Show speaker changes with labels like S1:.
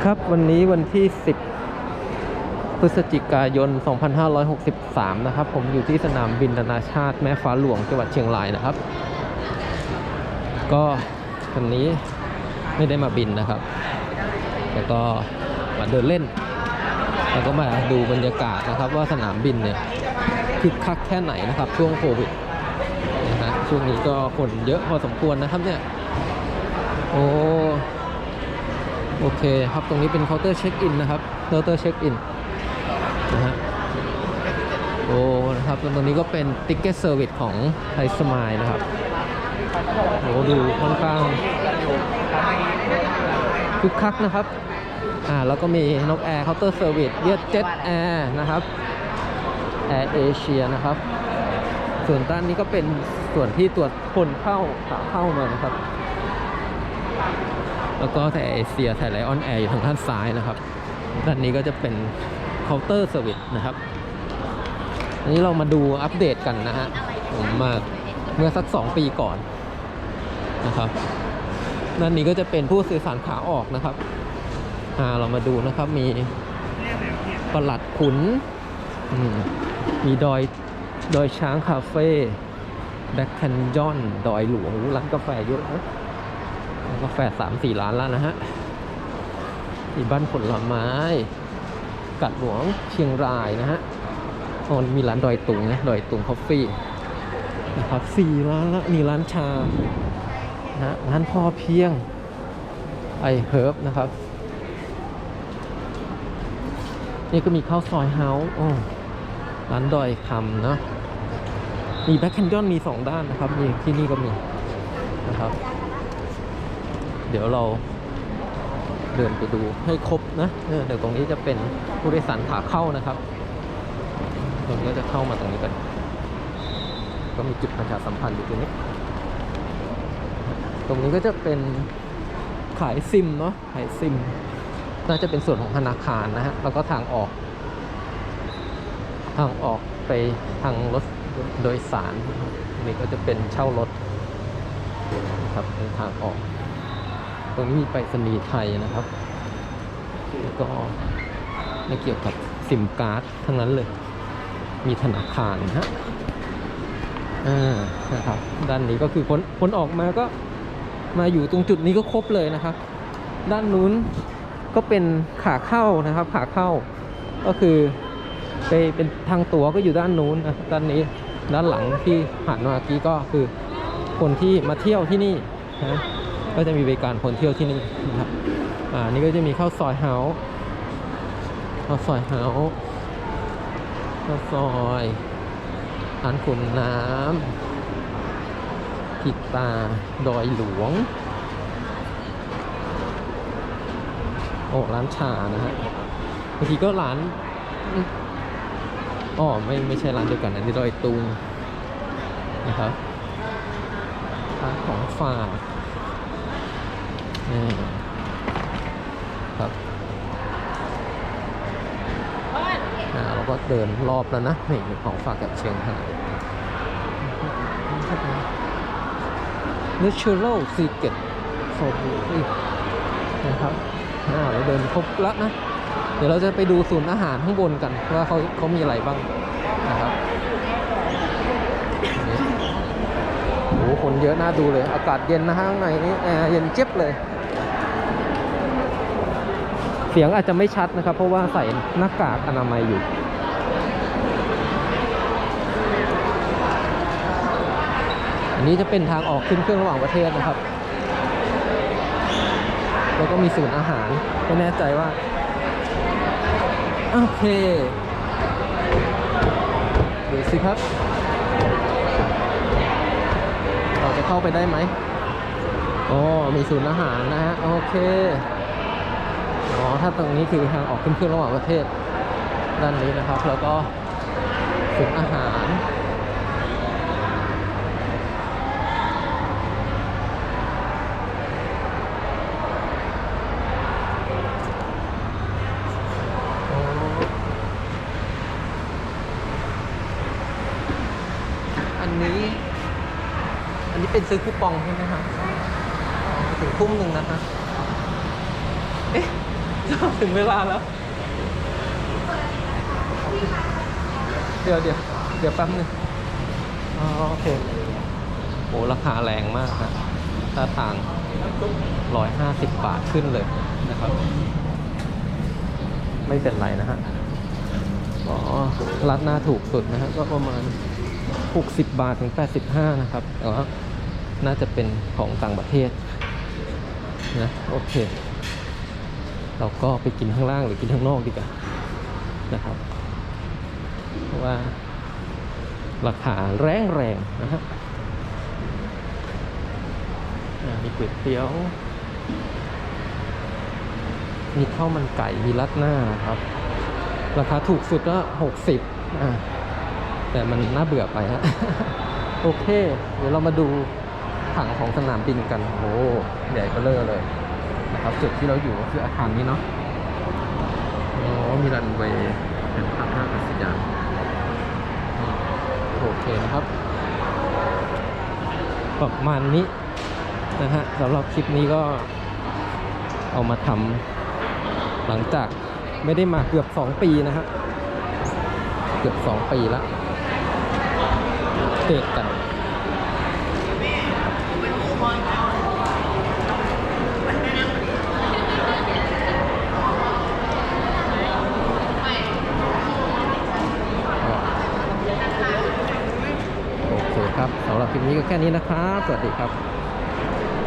S1: ครับวันนี้วันที่ 10 พฤศจิกายน 2563 นะครับ ผมอยู่ที่สนามบินนานาชาติแม่ฟ้าหลวงจังหวัดเชียงรายนะครับ ก็วันนี้ไม่ได้มาบินนะครับ แล้วก็มาเดินเล่น แล้วก็มาดูบรรยากาศนะครับ ว่าสนามบินเนี่ยคึกคักแค่ไหนนะครับ ช่วงโควิดนะฮะช่วงนี้ก็คนเยอะพอสมควรนะครับเนี่ยโอ้ โอเคครับตรงนี้เป็นเคาน์เตอร์เช็คอินนะครับเคาน์เตอร์เช็คอินนะฮะโอ้นะครับตรงนี้ก็เป็นติ๊กเก็ตเซอร์วิสของไทยสมายนะครับโอ้ดูค่อนข้างคึกคักนะครับอ่าแล้วก็มีนกแอร์เคาน์เตอร์เซอร์วิสเรียกเจ็ตแอร์นะครับแอร์เอเชียนะครับ ส่วนด้านนี้ก็เป็นส่วนที่ตรวจคนเข้าขาเข้ามานะครับ แล้วก็ไทยเอเชียไทยไลออนแอร์อยู่ทางด้านซ้ายนะครับ ด้านนี้ก็จะเป็นเคาน์เตอร์เซอร์วิสนะครับ อันนี้เรามาดูอัปเดตกันนะฮะผมมาเมื่อสัก 2 ปีก่อนนะครับ ด้านนี้ก็จะเป็นผู้สื่อสารขาออกนะครับอ่าเรามาดูนะครับมีประหลัดขุนมมีดอยดอยช้างคาเฟ่แบ็คแคนยอน ดอยหลวงร้านกาแฟเยอะนะ กาแฟสามสี่ร้านแล้วนะฮะที่บ้านผลไม้ กัดหลวงเชียงรายนะฮะอ๋อมีร้านดอยตุงนะดอยตุงคอฟฟี่นะครับสี่ร้านละมีร้านชานะร้านพอเพียงไอเฮิร์บนะครับ นี่ก็มีข้าวซอยเฮาส์ร้านดอยคำนะมีแบ็คแคนยอนมีสองด้านนะครับ มีที่นี่ก็มีนะครับ เดี๋ยวเราเดินไปดูให้ครบนะเออเดี๋ยวตรงนี้จะเป็นผู้โดยสารขาเข้านะครับตรงนี้ก็จะเข้ามาตรงนี้กันก็มีจุดประชาสัมพันธ์อยู่ตรงนี้ ตรงนี้ก็จะเป็นขายซิมเนาะขายซิม น่าจะเป็นส่วนของธนาคารนะฮะแล้วก็ทางออก ทางออกไปทางรถโดยสารนี่ก็จะเป็นเช่ารถนะครับเป็นทางออก ตรงนี้มีไปรษณีย์ไทยนะครับ แล้วก็ไม่เกี่ยวกับซิมการ์ดทั้งนั้นเลย มีธนาคารนะฮะนะครับ ด้านนี้ก็คือคนคนออกมาก็มาอยู่ตรงจุดนี้ก็ครบเลยนะครับ ด้านนู้นก็เป็นขาเข้านะครับ ขาเข้าก็คือไปเป็นทางตั๋วก็อยู่ด้านนู้นนะด้านนี้ด้านหลังที่ผ่านมากี้ก็คือคนที่มาเที่ยวที่นี่นะ ก็จะมีบริการคนเที่ยวที่นี่นะครับอ่านี่ก็จะมีข้าวซอยเฮาข้าวซอยเฮาข้าวซอยร้านขุนน้ำผิดตาดอยหลวง โอ้ร้านชานะฮะบางทีก็ร้านอ๋อไม่ไม่ใช่ร้านเดียวกันอันนี้ดอยตุงนะครับร้านของฝาก นี่ครับเราก็เดินรอบแล้วนะ นี่ของฝากจากเชียงราย Natural Secret f o r b e นะครับเราเดินครบแล้วนะ เดี๋ยวเราจะไปดูศูนย์อาหารข้างบนกัน ว่าเขาเขามีอะไรบ้างนะครับโอ้โหคนเยอะน่าดูเลย อากาศเย็นนะฮะข้างในนี่แอร์เย็นเจี๊ยบเลย เสียงอาจจะไม่ชัดนะครับ เพราะว่าใส่หน้ากากอนามัยอยู่อันนี้จะเป็นทางออกขึ้นเครื่องระหว่างประเทศนะครับ แล้วก็มีศูนย์อาหารไม่แน่ใจว่า โอเคดูสิครับ เราจะเข้าไปได้ไหมอ๋อมีศูนย์อาหารนะฮะ โอเค อ๋อ ถ้าตรงนี้คือทางออกขึ้นเครื่องระหว่างประเทศด้านนี้นะครับ แล้วก็ศูนย์อาหารอันนี้อันนี้เป็นซื้อคูปองใช่ไหมครับถึงทุ่มหนึ่งนะคะเอ๊ะ ถึงเวลาแล้ว เดี๋ยวเดี๋ยวเดี๋ยวแป๊บนึงอ๋อโอเคโอ้ราคาแรงมากฮะถ้าทางร้อยห้าสิบบาทขึ้นเลยนะครับ ไม่เป็นไรนะฮะ อ๋อรัดหน้าถูกสุดนะฮะ ก็ประมาณ 60 บาทถึง 85 นะครับแต่ว่าน่าจะเป็นของต่างประเทศนะ โอเค เราก็ไปกินข้างล่างหรือกินข้างนอกดีกว่านะครับ เพราะว่าราคาแรงแรงๆนะฮะอ่ามีก๋วยเตี๋ยว มีข้าวมันไก่ มีรัดหน้าครับ ราคาถูกสุดก็หกสิบอ่าแต่มันน่าเบื่อไปฮะ โอเค เดี๋ยวเรามาดูผังของสนามบินกัน โอ้ใหญ่เบ้อเร่อเลย ครับจุดที่เราอยู่ก็คืออาคารนี้เนาะอ๋อมีรันเวย์เป็นภาพท่าอากาศยานโอเคนะครับ ประมาณนี้นะฮะสำหรับคลิปนี้ก็เอามาทำหลังจากไม่ได้มาเกือบ 2 ปีนะฮะ เกือบ 2 ปีแล้วเดทกัน โอเคครับสำหรับ คลิปนี้ก็แค่นี้นะครับ สวัสดีครับ